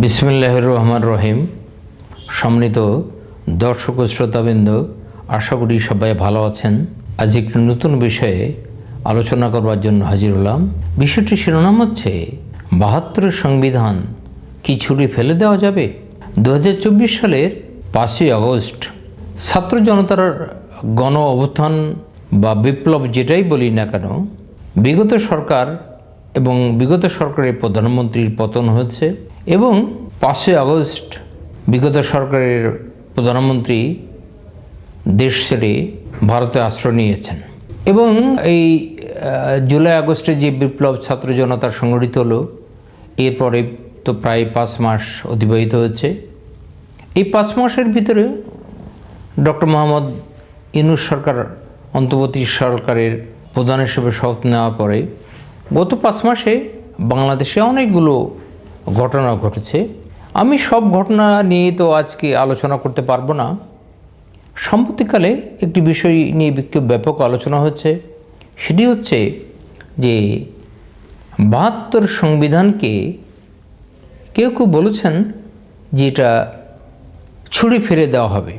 বিসমিল্লাহ রহমান রহিম। সম্মানিত দর্শক ও শ্রোতাবৃন্দ, আশা করি সবাই ভালো আছেন। আজ একটি নতুন বিষয়ে আলোচনা করবার জন্য হাজির হলাম। বিষয়টি শিরোনাম হচ্ছে, বাহাত্তর সংবিধান কি ছুরি ফেলে দেওয়া যাবে? দু হাজার চব্বিশ সালের পাঁচই আগস্ট, ছাত্র জনতার গণ অভ্যুত্থান বা বিপ্লব যেটাই বলি না কেন, বিগত সরকার এবং বিগত সরকারের প্রধানমন্ত্রীর পতন হয়েছে। এবং পাঁচই আগস্ট বিগত সরকারের প্রধানমন্ত্রী দেশ ছেড়ে ভারতে আশ্রয় নিয়েছেন। এবং এই জুলাই আগস্টে যে বিপ্লব ছাত্র জনতা সংগঠিত হলো, এরপরে তো প্রায় পাঁচ মাস অতিবাহিত হয়েছে। এই পাঁচ মাসের ভিতরে ডক্টর মোহাম্মদ ইনুস সরকার অন্তর্বর্তী সরকারের প্রধান হিসেবে শপথ নেওয়ার পরে গত পাঁচ মাসে বাংলাদেশে অনেকগুলো ঘটনা ঘটেছে। আমি সব ঘটনা নিয়ে তো আজকে আলোচনা করতে পারব না। সম্প্রতিকালে একটি বিষয় নিয়ে বিক্ষোভ ব্যাপক আলোচনা হচ্ছে সেটি হচ্ছে যে বাহাত্তর সংবিধানকে কেউ কেউ বলেছেন যে এটা ছুরি ফিরে দেওয়া হবে।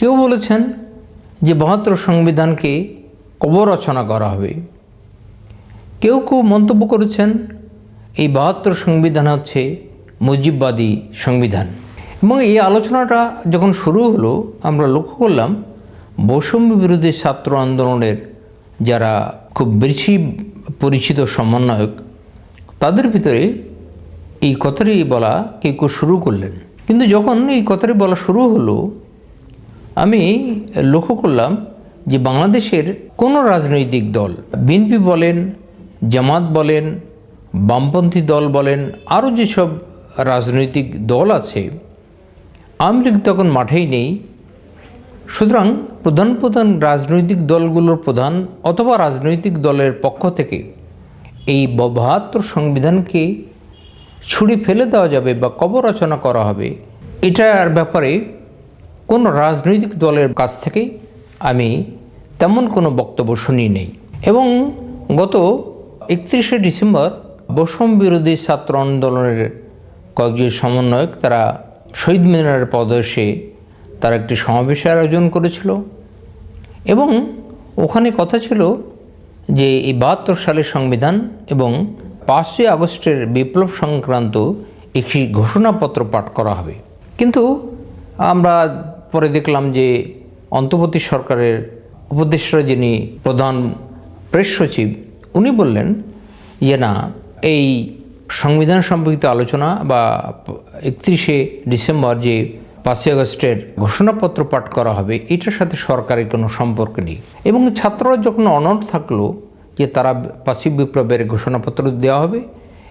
কেউ বলেছেন যে বাহাত্তর সংবিধানকে কবর রচনা করা হবে। কেউ কেউ মন্তব্য করেছেন এই বাহাত্তর সংবিধান হচ্ছে মুজিববাদী সংবিধান। এবং এই আলোচনাটা যখন শুরু হলো, আমরা লক্ষ্য করলাম বৈষম্য বিরোধী ছাত্র আন্দোলনের যারা খুব বেশি পরিচিত সমন্বয়ক, তাদের ভিতরে এই কথাটি বলা কেউ কেউ শুরু করলেন। কিন্তু যখন এই কথাটি বলা শুরু হলো, আমি লক্ষ্য করলাম যে বাংলাদেশের কোনো রাজনৈতিক দল, বিএনপি বলেন, জামাত বলেন বামপন্থী দল বলেন আরও যেসব রাজনৈতিক দল আছে, আওয়ামী লীগ তখন মাঠেই নেই। সুতরাং প্রধান প্রধান রাজনৈতিক দলগুলোর প্রধান অথবা রাজনৈতিক দলের পক্ষ থেকে এই বাহাত্তর সংবিধানকে ছুঁড়ে ফেলে দেওয়া যাবে বা কবর রচনা করা হবে, এটার ব্যাপারে কোনো রাজনৈতিক দলের কাছ থেকে আমি তেমন কোনো বক্তব্য শুনি নেই। এবং গত একত্রিশে ডিসেম্বর বৈষম্য বিরোধী ছাত্র আন্দোলনের কয়েকজন সমন্বয়ক তারা শহীদ মিনারের পদশে তারা একটি সমাবেশের আয়োজন করেছিল। এবং ওখানে কথা ছিল যে এই বাহাত্তর সালের সংবিধান এবং পাঁচই আগস্টের বিপ্লব সংক্রান্ত একটি ঘোষণাপত্র পাঠ করা হবে। কিন্তু আমরা পরে দেখলাম যে অন্তর্বর্তী সরকারের উপদেষ্টা যিনি প্রধান প্রেস সচিব, উনি বললেন যে না এই সংবিধান সম্পর্কিত আলোচনা বা একত্রিশে ডিসেম্বর যে পাঁচই আগস্টের ঘোষণাপত্র পাঠ করা হবে, এটার সাথে সরকারের কোনো সম্পর্ক নেই। এবং ছাত্ররা যখন অনড় থাকল যে তারা পাঁচই বিপ্লবের ঘোষণাপত্র দেওয়া হবে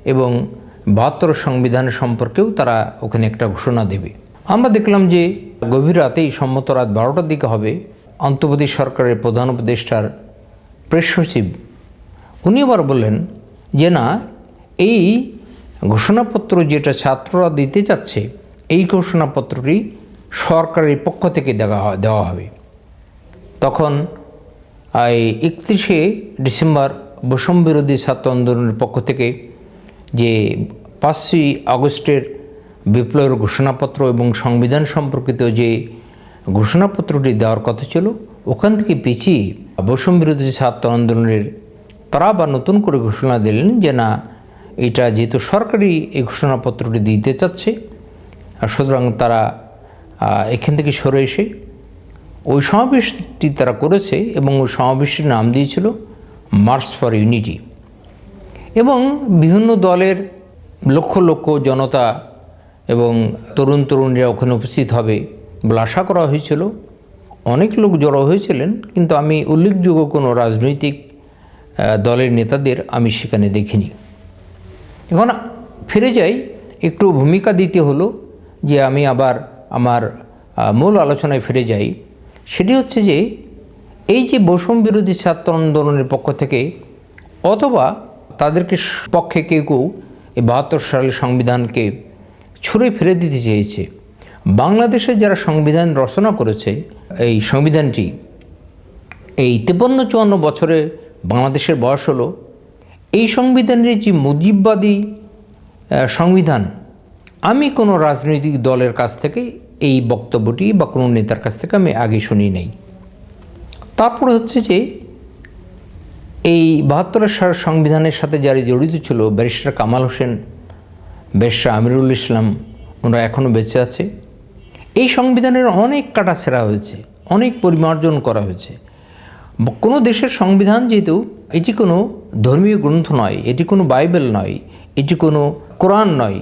এবং বাহাত্তর সংবিধান সম্পর্কেও তারা ওখানে একটা ঘোষণা দেবে। আমরা দেখলাম যে গভীর রাতেই সম্মত রাত বারোটার দিকে হবে অন্তর্বর্তী সরকারের প্রধান উপদেষ্টার প্রেস সচিব। উনি আবার বললেন যে না এই ঘোষণাপত্র যেটা ছাত্ররা দিতে চাচ্ছে, এই ঘোষণাপত্রটি সরকারের পক্ষ থেকে দেওয়া দেওয়া হবে। তখন এই একত্রিশে ডিসেম্বর বৈষম্য বিরোধী ছাত্র আন্দোলনের পক্ষ থেকে যে পাঁচই আগস্টের বিপ্লবের ঘোষণাপত্র এবং সংবিধান সম্পর্কিত যে ঘোষণাপত্রটি দেওয়ার কথা ছিল, ওখান থেকে পিছিয়ে বৈষম্য বিরোধী ছাত্র আন্দোলনের তারা আবার নতুন করে ঘোষণা দিলেন যে না এটা যেহেতু সরকারি এই ঘোষণাপত্রটি দিতে চাচ্ছে, আর সুতরাং তারা এখান থেকে সরে এসে ওই সমাবেশটি তারা করেছে এবং ওই সমাবেশটির নাম দিয়েছিল মার্চ ফর ইউনিটি। এবং বিভিন্ন দলের লক্ষ লক্ষ জনতা এবং তরুণ তরুণীরা ওখানে উপস্থিত হবে বলে আশা করা হয়েছিল। অনেক লোক জড়ো হয়েছিলেন, কিন্তু আমি উল্লেখযোগ্য কোনো রাজনৈতিক দলের নেতাদের আমি সেখানে দেখিনি। এখন ফিরে যাই, একটু ভূমিকা দিতে হলো যে আমি আবার আমার মূল আলোচনায় ফিরে যাই। সেটি হচ্ছে যে, এই যে বৈষম্য বিরোধী ছাত্র আন্দোলনের পক্ষ থেকে অথবা তাদেরকে পক্ষে কেউ কেউ এই বাহাত্তর সালের সংবিধানকে ছুঁড়ে ফিরে দিতে চেয়েছে। বাংলাদেশে যারা সংবিধান রচনা করেছে, এই সংবিধানটি এই তেপন্ন চুয়ান্ন বছরে বাংলাদেশের বয়স হলো এই সংবিধানের যে মুজিববাদী সংবিধান, আমি কোনো রাজনৈতিক দলের কাছ থেকে এই বক্তব্যটি বা কোনো নেতার কাছ থেকে আমি আগে শুনি নাই। তারপরে হচ্ছে যে, এই বাহাত্তরের সার সংবিধানের সাথে যারা জড়িত ছিল, ব্যারিস্টার কামাল হোসেন, ব্যারিস্টার আমিরুল ইসলাম, ওনারা এখনও বেঁচে আছে। এই সংবিধানের অনেক কাটাছেড়া হয়েছে, অনেক পরিমার্জন করা হয়েছে। কোনো দেশের সংবিধান যেহেতু, এটি কোনো ধর্মীয় গ্রন্থ নয়, এটি কোনো বাইবেল নয়, এটি কোনো কোরআন নয়,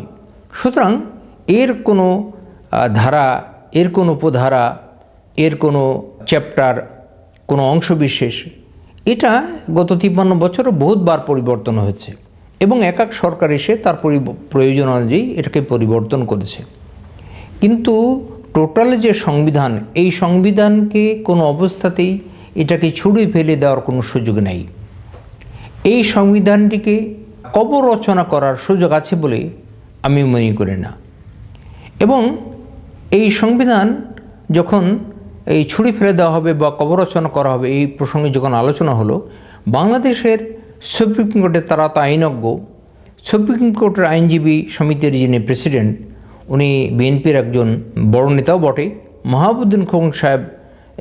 সুতরাং এর কোনো ধারা, এর কোনো উপধারা, এর কোনো চ্যাপ্টার, কোনো অংশবিশেষ, এটা গত তিপ্পান্ন বছরও বহুতবার পরিবর্তন হয়েছে এবং এক এক সরকার এসে তার পরি- প্রয়োজন অনুযায়ী এটাকে পরিবর্তন করেছে। কিন্তু টোটাল যে সংবিধান, এই সংবিধানকে কোনো অবস্থাতেই এটাকে ছুড়ে ফেলে দেওয়ার কোনো সুযোগ নেই। এই সংবিধানটিকে কবর রচনা করার সুযোগ আছে বলে আমি মনে করি না। এবং এই সংবিধান যখন এই ছুরি ফেলে দেওয়া হবে বা কবর রচনা করা হবে, এই প্রসঙ্গে যখন আলোচনা হলো, বাংলাদেশের সুপ্রিম কোর্টে তারা তো আইনজ্ঞ। সুপ্রিম কোর্টের আইনজীবী সমিতির যিনি প্রেসিডেন্ট, উনি বিএনপির একজন বড় নেতাও বটে। মাহাবুদ্দিন খোকন সাহেব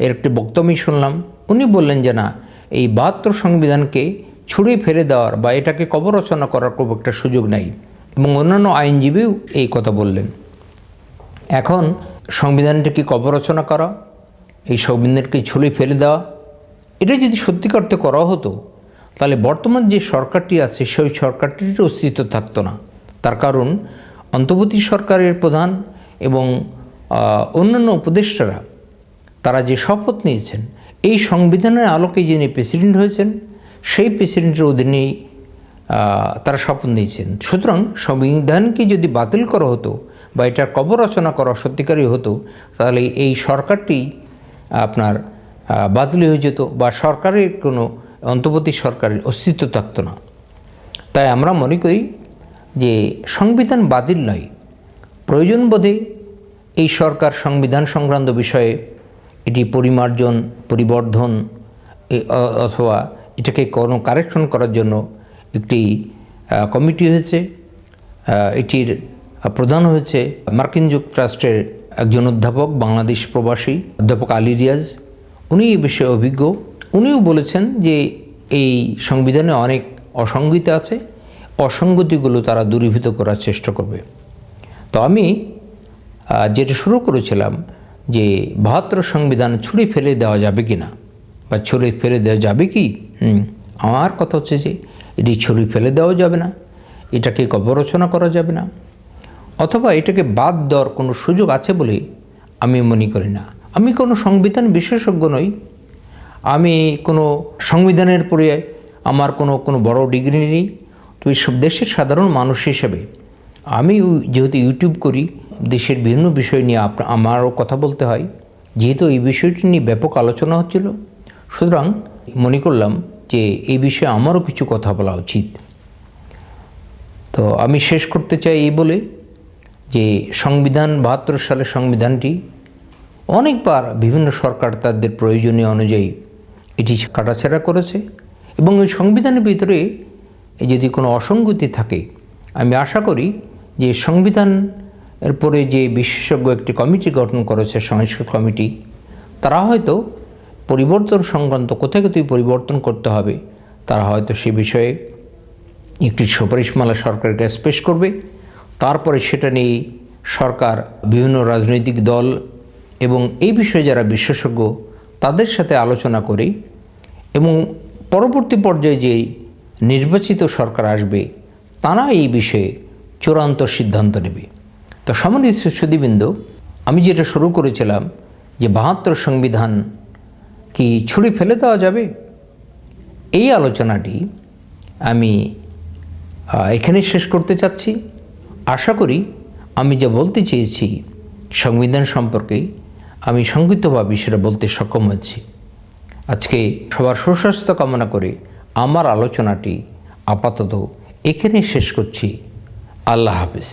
এর একটি বক্তব্য শুনলাম। উনি বললেন যে না, এই বাহাত্তর সংবিধানকে ছুঁড়ে ফেলে দেওয়ার বা এটাকে কবর রচনা করার খুব একটা সুযোগ নেই এবং অন্যান্য আইনজীবীও এই কথা বললেন। এখন সংবিধানটাকে কবর রচনা করা, এই সংবিধানকে ছুলে ফেলে দেওয়া, এটা যদি সত্যি করতে করা হতো, তাহলে বর্তমান যে সরকারটি আছে সেই সরকারটির অস্তিত্ব থাকতো না। তার কারণ অন্তর্বর্তী সরকারের প্রধান এবং অন্যান্য উপদেষ্টারা, তারা যে শপথ নিয়েছেন এই সংবিধানের আলোকে যিনি প্রেসিডেন্ট হয়েছেন, সেই প্রেসিডেন্টের অধীনেই তারা শপথ নিয়েছেন। সুতরাং সংবিধানকে যদি বাতিল করা হতো বা এটার কবর রচনা করা সত্যিকারই হতো, তাহলে এই সরকারটি আপনার বাতিল হয়ে যেত বা সরকারের কোনো অন্তর্বর্তী সরকারের অস্তিত্ব থাকতো না। তাই আমরা মনে করি যে সংবিধান বাতিল নয়, প্রয়োজন বোধে এই সরকার সংবিধান সংক্রান্ত বিষয়ে এটি পরিমার্জন, পরিবর্ধন অথবা এটাকে কোনো কারেকশন করার জন্য একটি কমিটি হয়েছে। এটির প্রধান হয়েছে মার্কিন যুক্তরাষ্ট্রের একজন অধ্যাপক, বাংলাদেশ প্রবাসী, অধ্যাপক আলী রিয়াজ। উনি এই বিষয়ে অভিজ্ঞ। উনিও বলেছেন যে এই সংবিধানে অনেক অসঙ্গতি আছে। অসঙ্গতিগুলো তারা দূরীভূত করার চেষ্টা করবে। তো আমি যেটা শুরু করেছিলাম যে বাহাত্তর সংবিধান ছুঁড়ে ফেলে দেওয়া যাবে কি না? বা ছুঁড়ে ফেলে দেওয়া যাবে কি? আমার কথা হচ্ছে যে এটি ছুরি ফেলে দেওয়া যাবে না, এটাকে কবরচনা করা যাবে না, অথবা এটাকে বাদ দেওয়ার কোনো সুযোগ আছে বলে আমি মনে করি না। আমি কোনো সংবিধান বিশেষজ্ঞ নই। আমি কোনো সংবিধানের পরে আমার কোনো কোনো বড় ডিগ্রি নেই। তো এই সব দেশের সাধারণ মানুষ হিসেবে আমি যেহেতু ইউটিউব করি দেশের বিভিন্ন বিষয় নিয়ে আমারও কথা বলতে হয়। যেহেতু এই বিষয়টি নিয়ে ব্যাপক আলোচনা হচ্ছিল, সুতরাং মনে করলাম যে এই বিষয়ে আমারও কিছু কথা বলা উচিত। তো আমি শেষ করতে চাই এই বলে যে সংবিধান বাহাত্তর সালের সংবিধানটি অনেকবার বিভিন্ন সরকার তাদের প্রয়োজনীয় অনুযায়ী এটি কাটাছেড়া করেছে এবং ওই সংবিধানের ভিতরে যদি কোনো অসঙ্গতি থাকে, আমি আশা করি যে সংবিধান এর পরে যে বিশেষজ্ঞ একটি কমিটি গঠন করেছে, সংস্কার কমিটি, তারা হয়তো পরিবর্তন সংক্রান্ত কোথায় কোথায় পরিবর্তন করতে হবে, তারা হয়তো সে বিষয়ে একটি সুপারিশমালা সরকারকে কাছে পেশ করবে। তারপরে সেটা নিয়ে সরকার, বিভিন্ন রাজনৈতিক দল এবং এই বিষয়ে যারা বিশেষজ্ঞ, তাদের সাথে আলোচনা করে এবং পরবর্তী পর্যায়ে যে নির্বাচিত সরকার আসবে, তারা এই বিষয়ে চূড়ান্ত সিদ্ধান্ত নেবে। তো সম্মানিত সুদীবৃন্দ আমি যেটা শুরু করেছিলাম যে বাহাত্তর সংবিধান কি ছুঁড়ে ফেলে দেওয়া যাবে? এই আলোচনাটি আমি এখানে শেষ করতে চাচ্ছি। আশা করি আমি যা বলতে চেয়েছি সংবিধান সম্পর্কে আমি সংক্ষিপ্তভাবে সেটা বলতে সক্ষম হয়েছি। আজকে সবার সুস্বাস্থ্য কামনা করে আমার আলোচনাটি আপাতত এখানে শেষ করছি। আল্লাহ হাফিজ।